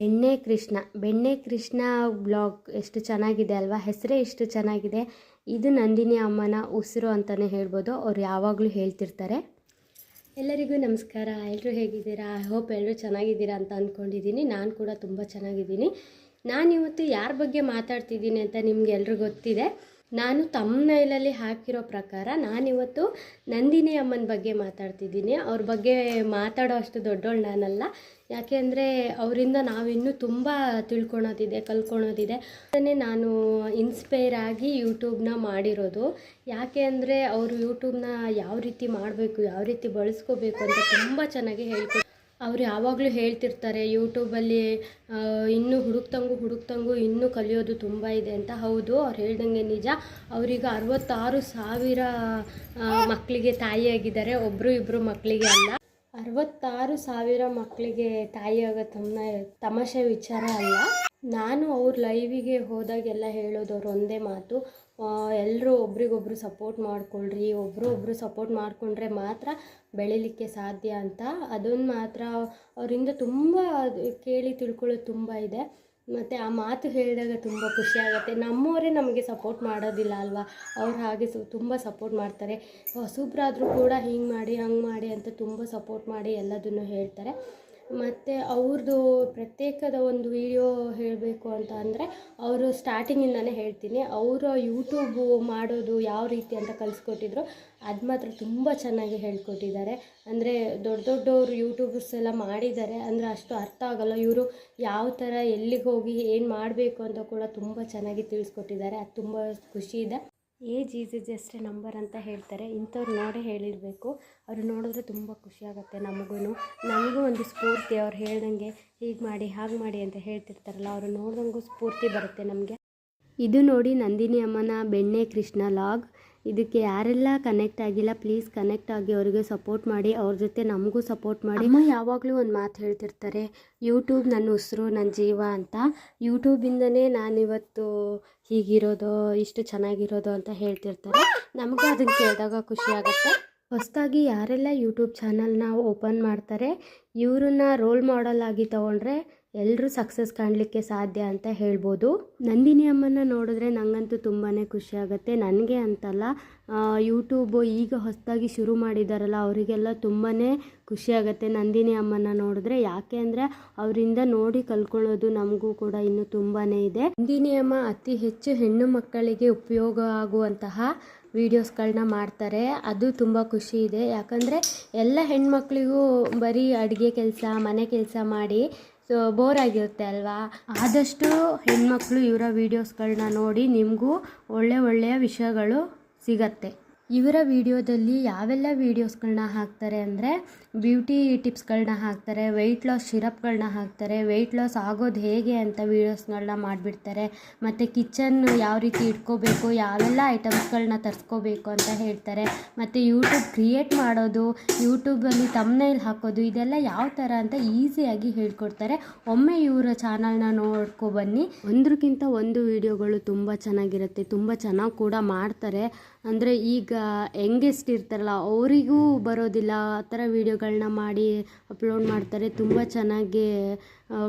ಬೆಣ್ಣೆ ಕೃಷ್ಣ. ಬೆಣ್ಣೆ ಕೃಷ್ಣ ಬ್ಲಾಗ್ ಎಷ್ಟು ಚೆನ್ನಾಗಿದೆ ಅಲ್ವಾ? ಹೆಸರೇ ಎಷ್ಟು ಚೆನ್ನಾಗಿದೆ. ಇದು ನಂದಿನಿ ಅಮ್ಮನ ಉಸಿರು ಅಂತಲೇ ಹೇಳ್ಬೋದು. ಅವ್ರು ಯಾವಾಗಲೂ ಹೇಳ್ತಿರ್ತಾರೆ. ಎಲ್ಲರಿಗೂ ನಮಸ್ಕಾರ. ಎಲ್ಲರೂ ಹೇಗಿದ್ದೀರಾ? ಐ ಹೋಪ್ ಎಲ್ಲರೂ ಚೆನ್ನಾಗಿದ್ದೀರಾ ಅಂತ ಅಂದ್ಕೊಂಡಿದ್ದೀನಿ ನಾನು ಕೂಡ ತುಂಬ ಚೆನ್ನಾಗಿದ್ದೀನಿ. ನಾನಿವತ್ತು ಯಾರ ಬಗ್ಗೆ ಮಾತಾಡ್ತಿದ್ದೀನಿ ಅಂತ ನಿಮ್ಗೆ ಎಲ್ರಿಗೂ ಗೊತ್ತಿದೆ. ನಾನು ತಮ್ಮನೈಲಲ್ಲಿ ಹಾಕಿರೋ ಪ್ರಕಾರ ನಾನಿವತ್ತು ನಂದಿನಿ ಅಮ್ಮನ ಬಗ್ಗೆ ಮಾತಾಡ್ತಿದ್ದೀನಿ. ಅವ್ರ ಬಗ್ಗೆ ಮಾತಾಡೋ ಅಷ್ಟು ದೊಡ್ಡವಳು ನಾನಲ್ಲ. ಯಾಕೆಂದರೆ ಅವರಿಂದ ನಾವಿನ್ನೂ ತುಂಬ ತಿಳ್ಕೊಳೋದಿದೆ, ಕಲ್ಕೊಳೋದಿದೆ. ಅದನ್ನೇ ನಾನು ಇನ್ಸ್ಪೈರ್ ಆಗಿ ಯೂಟ್ಯೂಬ್ನ ಮಾಡಿರೋದು. ಯಾಕೆ ಅಂದರೆ ಅವರು ಯೂಟ್ಯೂಬ್ನ ಯಾವ ರೀತಿ ಮಾಡಬೇಕು, ಯಾವ ರೀತಿ ಬಳಸ್ಕೋಬೇಕು ಅಂತ ತುಂಬ ಚೆನ್ನಾಗಿ ಹೇಳ್ಕೊಟ್ಟು ಅವ್ರು ಯಾವಾಗಲೂ ಹೇಳ್ತಿರ್ತಾರೆ ಯೂಟ್ಯೂಬಲ್ಲಿ ಇನ್ನೂ ಹುಡುಕ್ತಂಗು ಹುಡುಕ್ತಂಗು ಇನ್ನೂ ಕಲಿಯೋದು ತುಂಬ ಇದೆ ಅಂತ. ಹೌದು, ಅವ್ರು ಹೇಳ್ದಂಗೆ ನಿಜ. ಅವರೀಗ ಅರವತ್ತಾರು ಸಾವಿರ ಮಕ್ಕಳಿಗೆ ತಾಯಿಯಾಗಿದ್ದಾರೆ. ಒಬ್ಬರು ಇಬ್ಬರು ಮಕ್ಕಳಿಗೆ ಅಲ್ಲ. ಅರವತ್ತಾರು ಸಾವಿರ ಮಕ್ಕಳಿಗೆ ತಾಯಿಯಾಗೋ ತಮ್ಮ, ತಮಾಷೆ ವಿಚಾರ ಅಲ್ಲ. ನಾನು ಅವ್ರ ಲೈವಿಗೆ ಹೋದಾಗೆಲ್ಲ ಹೇಳೋದು ಅವ್ರು ಒಂದೇ ಮಾತು. ಎಲ್ಲರೂ ಒಬ್ರಿಗೊಬ್ರು ಸಪೋರ್ಟ್ ಮಾಡ್ಕೊಳ್ರಿ ಒಬ್ಬರು ಒಬ್ಬರು ಸಪೋರ್ಟ್ ಮಾಡಿಕೊಂಡ್ರೆ ಮಾತ್ರ ಬೆಳಿಲಿಕ್ಕೆ ಸಾಧ್ಯ ಅಂತ. ಅದೊಂದು ಮಾತ್ರ ಅವರಿಂದ ತುಂಬ ಕೇಳಿ ತಿಳ್ಕೊಳ್ಳೋದು ತುಂಬ ಇದೆ. ಮತ್ತು ಆ ಮಾತು ಹೇಳಿದಾಗ ತುಂಬ ಖುಷಿ ಆಗುತ್ತೆ. ನಮ್ಮವರೇ ನಮಗೆ ಸಪೋರ್ಟ್ ಮಾಡೋದಿಲ್ಲ ಅಲ್ವಾ? ಅವ್ರು ಹಾಗೆ ಸು, ತುಂಬ ಸಪೋರ್ಟ್ ಮಾಡ್ತಾರೆ. ಹೊಸಬ್ರಾದರೂ ಕೂಡ ಹಿಂಗೆ ಮಾಡಿ, ಹಂಗೆ ಮಾಡಿ ಅಂತ ತುಂಬ ಸಪೋರ್ಟ್ ಮಾಡಿ ಎಲ್ಲದನ್ನು ಹೇಳ್ತಾರೆ. ಮತ್ತು ಅವ್ರದ್ದು ಪ್ರತ್ಯೇಕದ ಒಂದು ವಿಡಿಯೋ ಹೇಳಬೇಕು ಅಂತ ಅಂದರೆ ಅವರು ಸ್ಟಾರ್ಟಿಂಗಿಂದನೇ ಹೇಳ್ತೀನಿ. ಅವರು ಯೂಟ್ಯೂಬು ಮಾಡೋದು ಯಾವ ರೀತಿ ಅಂತ ಕಲಿಸ್ಕೊಟ್ಟಿದ್ರು, ಅದು ಮಾತ್ರ ತುಂಬ ಚೆನ್ನಾಗಿ ಹೇಳ್ಕೊಟ್ಟಿದ್ದಾರೆ. ಅಂದರೆ ದೊಡ್ಡ ದೊಡ್ಡವರು ಯೂಟ್ಯೂಬರ್ಸ್ ಎಲ್ಲ ಮಾಡಿದ್ದಾರೆ ಅಂದರೆ ಅಷ್ಟು ಅರ್ಥ ಆಗಲ್ಲ. ಇವರು ಯಾವ ಥರ ಎಲ್ಲಿಗೆ ಹೋಗಿ ಏನು ಮಾಡಬೇಕು ಅಂತ ಕೂಡ ತುಂಬ ಚೆನ್ನಾಗಿ ತಿಳಿಸ್ಕೊಟ್ಟಿದ್ದಾರೆ. ಅದು ತುಂಬ ಖುಷಿ ಇದೆ. Age is just a number ಅಂತ ಹೇಳ್ತಾರೆ, ಇಂಥವ್ರು ನೋಡೇ ಹೇಳಿರಬೇಕು. ಅವ್ರು ನೋಡಿದ್ರೆ ತುಂಬ ಖುಷಿಯಾಗುತ್ತೆ ನಮಗೂ ನಮಗೂ ಒಂದು ಸ್ಫೂರ್ತಿ, ಅವ್ರು ಹೇಳ್ದಂಗೆ ಹೀಗೆ ಮಾಡಿ, ಹಾಗೆ ಮಾಡಿ ಅಂತ ಹೇಳ್ತಿರ್ತಾರಲ್ಲ, ಅವರು ನೋಡ್ದಂಗೂ ಸ್ಫೂರ್ತಿ ಬರುತ್ತೆ ನಮಗೆ. ಇದು ನೋಡಿ ನಂದಿನಿ ಅಮ್ಮನ ಬೆಣ್ಣೆ ಕೃಷ್ಣ ಲಾಗ್. ಇದಕ್ಕೆ ಯಾರೆಲ್ಲ ಕನೆಕ್ಟ್ ಆಗಿಲ್ಲ ಪ್ಲೀಸ್ ಕನೆಕ್ಟ್ ಆಗಿ ಅವ್ರಿಗೆ ಸಪೋರ್ಟ್ ಮಾಡಿ ಅವ್ರ ಜೊತೆ ನಮಗೂ ಸಪೋರ್ಟ್ ಮಾಡಿ. ಅಮ್ಮ ಯಾವಾಗಲೂ ಒಂದು ಮಾತು ಹೇಳ್ತಿರ್ತಾರೆ ಯೂಟ್ಯೂಬ್ ನನ್ನ ಉಸಿರು ನನ್ನ ಜೀವ ಅಂತ. ಯೂಟ್ಯೂಬಿಂದನೇ ನಾನಿವತ್ತು ಹೀಗಿರೋದು ಇಷ್ಟು ಚೆನ್ನಾಗಿರೋದು ಅಂತ ಹೇಳ್ತಿರ್ತಾರೆ. ನಮಗೂ ಅದನ್ನು ಕೇಳಿದಾಗ ಖುಷಿ ಆಗುತ್ತೆ. ಹೊಸದಾಗಿ ಯಾರೆಲ್ಲ ಯೂಟ್ಯೂಬ್ ಚಾನಲ್ನ ಓಪನ್ ಮಾಡ್ತಾರೆ ಇವ್ರನ್ನ ರೋಲ್ ಮಾಡೆಲ್ ಆಗಿ ತಗೊಂಡ್ರೆ ಎಲ್ಲರೂ ಸಕ್ಸಸ್ ಕಾಣಲಿಕ್ಕೆ ಸಾಧ್ಯ ಅಂತ ಹೇಳ್ಬೋದು. ನಂದಿನಿ ಅಮ್ಮನ ನೋಡಿದ್ರೆ ನನಗಂತೂ ತುಂಬಾ ಖುಷಿ ಆಗುತ್ತೆ. ನನಗೆ ಅಂತಲ್ಲ ಯೂಟ್ಯೂಬು ಈಗ ಹೊಸದಾಗಿ ಶುರು ಮಾಡಿದಾರಲ್ಲ, ಅವರಿಗೆಲ್ಲ ತುಂಬಾ ಖುಷಿ ಆಗುತ್ತೆ ನಂದಿನಿ ಅಮ್ಮನ ನೋಡಿದ್ರೆ. ಯಾಕೆ ಅಂದರೆ ಅವರಿಂದ ನೋಡಿ ಕಲ್ಕೊಳ್ಳೋದು ನಮಗೂ ಕೂಡ ಇನ್ನೂ ತುಂಬಾ ಇದೆ. ನಂದಿನಿ ಅಮ್ಮ ಅತಿ ಹೆಚ್ಚು ಹೆಣ್ಣು ಮಕ್ಕಳಿಗೆ ಉಪಯೋಗ ಆಗುವಂತಹ ವೀಡಿಯೋಸ್ಗಳನ್ನ ಮಾಡ್ತಾರೆ. ಅದು ತುಂಬ ಖುಷಿ ಇದೆ. ಯಾಕಂದರೆ ಎಲ್ಲ ಹೆಣ್ಮಕ್ಳಿಗೂ ಬರೀ ಅಡುಗೆ ಕೆಲಸ, ಮನೆ ಕೆಲಸ ಮಾಡಿ ಸೊ ಬೋರ್ ಆಗಿರುತ್ತೆ ಅಲ್ವಾ? ಆದಷ್ಟು ಹೆಣ್ಮಕ್ಳು ಇವರ ವೀಡಿಯೋಸ್ಗಳನ್ನ ನೋಡಿ ನಿಮಗೂ ಒಳ್ಳೆ ಒಳ್ಳೆಯ ವಿಷಯಗಳು ಸಿಗತ್ತೆ. ಇವರ ವಿಡಿಯೋದಲ್ಲಿ ಯಾವೆಲ್ಲ ವೀಡಿಯೋಸ್ಗಳನ್ನ ಹಾಕ್ತಾರೆ ಅಂದರೆ ಬ್ಯೂಟಿ ಟಿಪ್ಸ್ಗಳನ್ನ ಹಾಕ್ತಾರೆ ವೆಯ್ಟ್ ಲಾಸ್ ಶಿರಪ್ಗಳನ್ನ ಹಾಕ್ತಾರೆ ವೆಯ್ಟ್ ಲಾಸ್ ಆಗೋದು ಹೇಗೆ ಅಂತ ವೀಡಿಯೋಸ್ಗಳನ್ನ ಮಾಡಿಬಿಡ್ತಾರೆ, ಮತ್ತು ಕಿಚನ್ ಯಾವ ರೀತಿ ಇಟ್ಕೋಬೇಕು, ಯಾವೆಲ್ಲ ಐಟಮ್ಸ್ಗಳನ್ನ ತರಿಸ್ಕೋಬೇಕು ಅಂತ ಹೇಳ್ತಾರೆ, ಮತ್ತು ಯೂಟ್ಯೂಬ್ ಕ್ರಿಯೇಟ್ ಮಾಡೋದು, ಯೂಟ್ಯೂಬಲ್ಲಿ ತಮ್ಮನೇಲಿ ಹಾಕೋದು, ಇದೆಲ್ಲ ಯಾವ ಥರ ಅಂತ ಈಸಿಯಾಗಿ ಹೇಳ್ಕೊಡ್ತಾರೆ. ಒಮ್ಮೆ ಇವರ ಚಾನಲ್ನ ನೋಡ್ಕೊಬನ್ನಿ ಒಂದ್ರಕ್ಕಿಂತ ಒಂದು ವೀಡಿಯೋಗಳು ತುಂಬ ಚೆನ್ನಾಗಿರುತ್ತೆ, ತುಂಬ ಚೆನ್ನಾಗಿ ಕೂಡ ಮಾಡ್ತಾರೆ. ಅಂದರೆ ಈಗ ಯಂಗೆಸ್ಟ್ ಇರ್ತಾರಲ್ಲ, ಅವರಿಗೂ ಬರೋದಿಲ್ಲ. ಆ ಥರ ವೀಡಿಯೋಗಳನ್ನ ಮಾಡಿ ಅಪ್ಲೋಡ್ ಮಾಡ್ತಾರೆ. ತುಂಬ ಚೆನ್ನಾಗಿ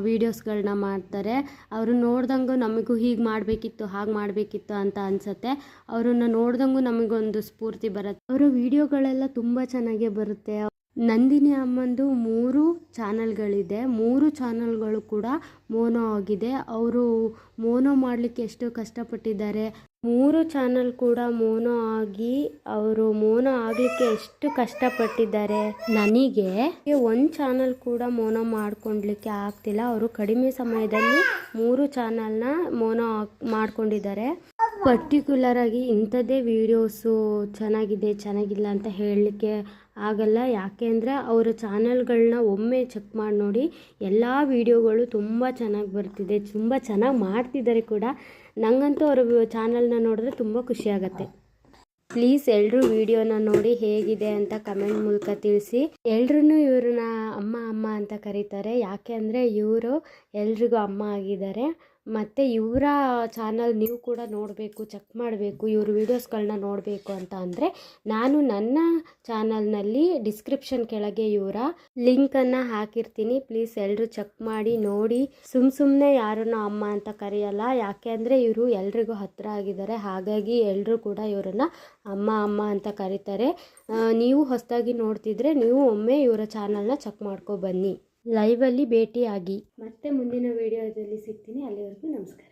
ವೀಡಿಯೋಸ್ಗಳನ್ನ ಮಾಡ್ತಾರೆ. ಅವರು ನೋಡ್ದಂಗೂ ನಮಗೂ ಹೀಗೆ ಮಾಡಬೇಕಿತ್ತು, ಹಾಗೆ ಮಾಡಬೇಕಿತ್ತು ಅಂತ ಅನಿಸುತ್ತೆ. ಅವರನ್ನು ನೋಡ್ದಂಗೂ ನಮಗೊಂದು ಸ್ಫೂರ್ತಿ ಬರುತ್ತೆ. ಅವರ ವೀಡಿಯೋಗಳೆಲ್ಲ ತುಂಬ ಚೆನ್ನಾಗೇ ಬರುತ್ತೆ. ನಂದಿನಿ ಅಮ್ಮಂದು ಮೂರು ಚಾನಲ್ಗಳಿದೆ. ಮೂರು ಚಾನಲ್ಗಳು ಕೂಡ ಮೋನೋ ಆಗಿದೆ. ಅವರು ಮೋನೋ ಮಾಡಲಿಕ್ಕೆ ಎಷ್ಟು ಕಷ್ಟಪಟ್ಟಿದ್ದಾರೆ. ಮೂರು ಚಾನಲ್ ಕೂಡ ಮೋನೋ ಆಗಿ, ಅವರು ಮೋನೋ ಆಗಲಿಕ್ಕೆ ಎಷ್ಟು ಕಷ್ಟಪಟ್ಟಿದ್ದಾರೆ ನನಗೆ. ಒಂದು ಚಾನಲ್ ಕೂಡ ಮೋನೋ ಮಾಡ್ಕೊಳ್ಲಿಕ್ಕೆ ಆಗ್ತಿಲ್ಲ. ಅವರು ಕಡಿಮೆ ಸಮಯದಲ್ಲಿ ಮೂರು ಚಾನಲ್ನ ಮೋನೋ ಮಾಡ್ಕೊಂಡಿದ್ದಾರೆ. ಪರ್ಟಿಕ್ಯುಲರ್ ಆಗಿ ಇಂಥದ್ದೇ ವೀಡಿಯೋಸು ಚೆನ್ನಾಗಿದೆ, ಚೆನ್ನಾಗಿಲ್ಲ ಅಂತ ಹೇಳಲಿಕ್ಕೆ ಆಗಲ್ಲ. ಯಾಕೆ ಅಂದರೆ ಅವರ ಚಾನಲ್ಗಳನ್ನ ಒಮ್ಮೆ ಚೆಕ್ ಮಾಡಿ ನೋಡಿ ಎಲ್ಲ ವೀಡಿಯೋಗಳು ತುಂಬ ಚೆನ್ನಾಗಿ ಬರ್ತಿದೆ, ತುಂಬ ಚೆನ್ನಾಗಿ ಮಾಡ್ತಿದ್ದಾರೆ ಕೂಡ. ನನಗಂತೂ ಅವರ ಚಾನಲ್ನ ನೋಡಿದ್ರೆ ತುಂಬ ಖುಷಿಯಾಗತ್ತೆ ಪ್ಲೀಸ್ ಎಲ್ಲರೂ ವಿಡಿಯೋನ ನೋಡಿ ಹೇಗಿದೆ ಅಂತ ಕಮೆಂಟ್ ಮೂಲಕ ತಿಳಿಸಿ. ಎಲ್ರೂ ಇವ್ರನ್ನ ಅಮ್ಮ ಅಮ್ಮ ಅಂತ ಕರೀತಾರೆ. ಯಾಕೆ ಅಂದರೆ ಇವರು ಎಲ್ರಿಗೂ ಅಮ್ಮ ಆಗಿದ್ದಾರೆ. ಮತ್ತು ಇವರ ಚಾನಲ್ ನೀವು ಕೂಡ ನೋಡಬೇಕು ಚೆಕ್ ಮಾಡಬೇಕು, ಇವ್ರ ವೀಡಿಯೋಸ್ಗಳನ್ನ ನೋಡಬೇಕು ಅಂತ ಅಂದರೆ ನಾನು ನನ್ನ ಚಾನಲ್ನಲ್ಲಿ ಡಿಸ್ಕ್ರಿಪ್ಷನ್ ಕೆಳಗೆ ಇವರ ಲಿಂಕನ್ನು ಹಾಕಿರ್ತೀನಿ. ಪ್ಲೀಸ್ ಎಲ್ಲರೂ ಚೆಕ್ ಮಾಡಿ, ನೋಡಿ. ಸುಮ್ಮ ಸುಮ್ಮನೆ ಯಾರನ್ನು ಅಮ್ಮ ಅಂತ ಕರೆಯಲ್ಲ, ಯಾಕೆ ಅಂದರೆ ಇವರು ಎಲ್ರಿಗೂ ಹತ್ತಿರ ಆಗಿದ್ದಾರೆ. ಹಾಗಾಗಿ ಎಲ್ಲರೂ ಕೂಡ ಇವರನ್ನು ಅಮ್ಮ ಅಮ್ಮ ಅಂತ ಕರೀತಾರೆ. ನೀವು ಹೊಸದಾಗಿ ನೋಡ್ತಿದ್ರೆ ನೀವು ಒಮ್ಮೆ ಇವರ ಚಾನಲ್ನ ಚೆಕ್ ಮಾಡ್ಕೊ ಬನ್ನಿ. ಲೈವಲ್ಲಿ ಭೇಟಿಯಾಗಿ. ಮತ್ತೆ ಮುಂದಿನ ವಿಡಿಯೋದಲ್ಲಿ ಸಿಗ್ತೀನಿ. ಅಲ್ಲಿವರೆಗೂ ನಮಸ್ಕಾರ.